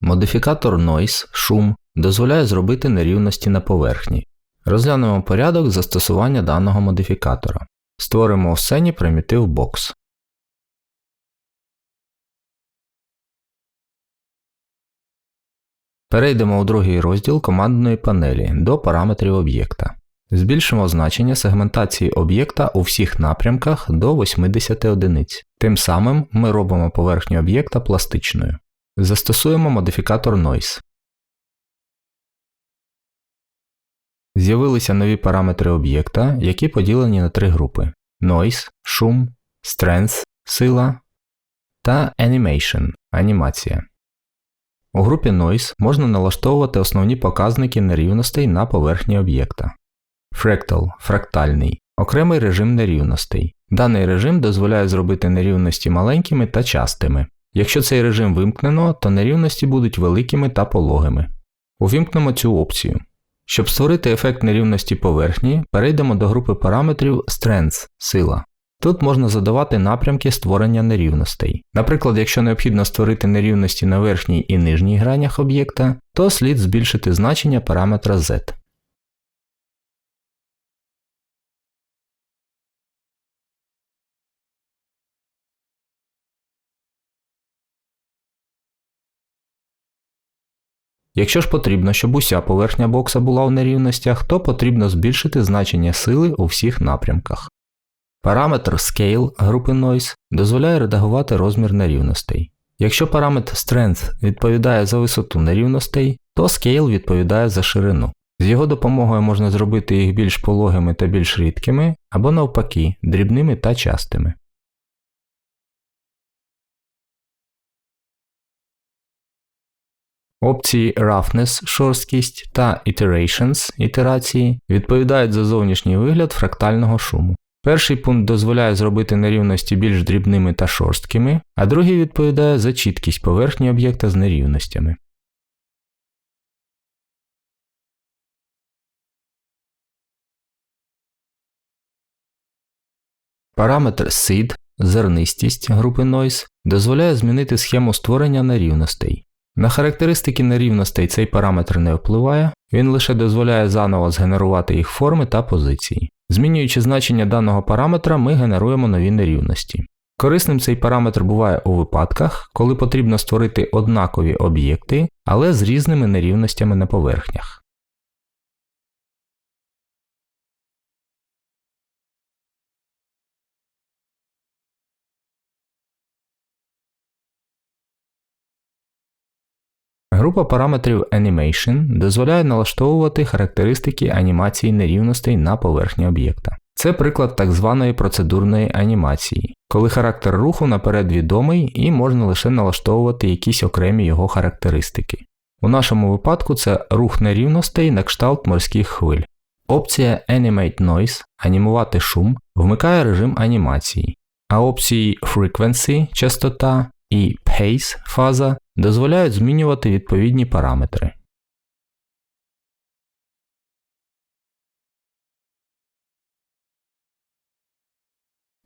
Модифікатор Noise шум дозволяє зробити нерівності на поверхні. Розглянемо порядок застосування даного модифікатора. Створимо у сцені примітив Box. Перейдемо у другий розділ командної панелі до параметрів об'єкта. Збільшимо значення сегментації об'єкта у всіх напрямках до 80 одиниць. Тим самим ми робимо поверхню об'єкта пластичною. Застосуємо модифікатор Noise. З'явилися нові параметри об'єкта, які поділені на три групи: Noise, шум, Strength, сила та Animation анімація. У групі Noise можна налаштовувати основні показники нерівностей на поверхні об'єкта. Fractal фрактальний окремий режим нерівностей. Даний режим дозволяє зробити нерівності маленькими та частими. Якщо цей режим вимкнено, то нерівності будуть великими та пологими. Увімкнемо цю опцію. Щоб створити ефект нерівності поверхні, перейдемо до групи параметрів Strength сила. Тут можна задавати напрямки створення нерівностей. Наприклад, якщо необхідно створити нерівності на верхній і нижній гранях об'єкта, то слід збільшити значення параметра Z. Якщо ж потрібно, щоб уся поверхня бокса була в нерівностях, то потрібно збільшити значення сили у всіх напрямках. Параметр Scale групи Noise дозволяє редагувати розмір нерівностей. Якщо параметр Strength відповідає за висоту нерівностей, то Scale відповідає за ширину. З його допомогою можна зробити їх більш пологими та більш рідкими, або навпаки, дрібними та частими. Опції Roughness шорсткість та Iterations ітерації відповідають за зовнішній вигляд фрактального шуму. Перший пункт дозволяє зробити нерівності більш дрібними та шорсткими, а другий відповідає за чіткість поверхні об'єкта з нерівностями. Параметр SID зернистість групи Noise дозволяє змінити схему створення нерівностей. На характеристики нерівностей цей параметр не впливає, він лише дозволяє заново згенерувати їх форми та позиції. Змінюючи значення даного параметра, ми генеруємо нові нерівності. Корисним цей параметр буває у випадках, коли потрібно створити однакові об'єкти, але з різними нерівностями на поверхнях. Група параметрів Animation дозволяє налаштовувати характеристики анімації нерівностей на поверхні об'єкта. Це приклад так званої процедурної анімації, коли характер руху наперед відомий і можна лише налаштовувати якісь окремі його характеристики. У нашому випадку це рух нерівностей на кшталт морських хвиль. Опція Animate Noise анімувати шум вмикає режим анімації, а опції Frequency частота і Pace фаза дозволяють змінювати відповідні параметри.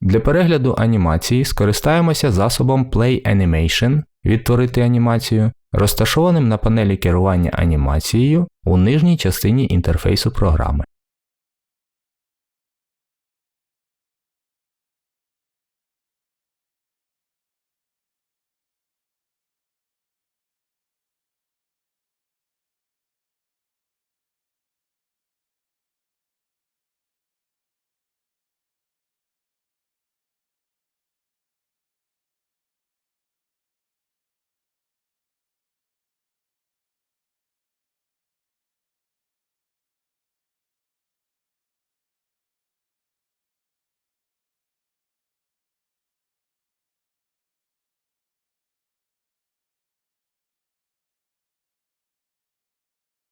Для перегляду анімації скористаємося засобом Play Animation відтворити анімацію, розташованим на панелі керування анімацією у нижній частині інтерфейсу програми.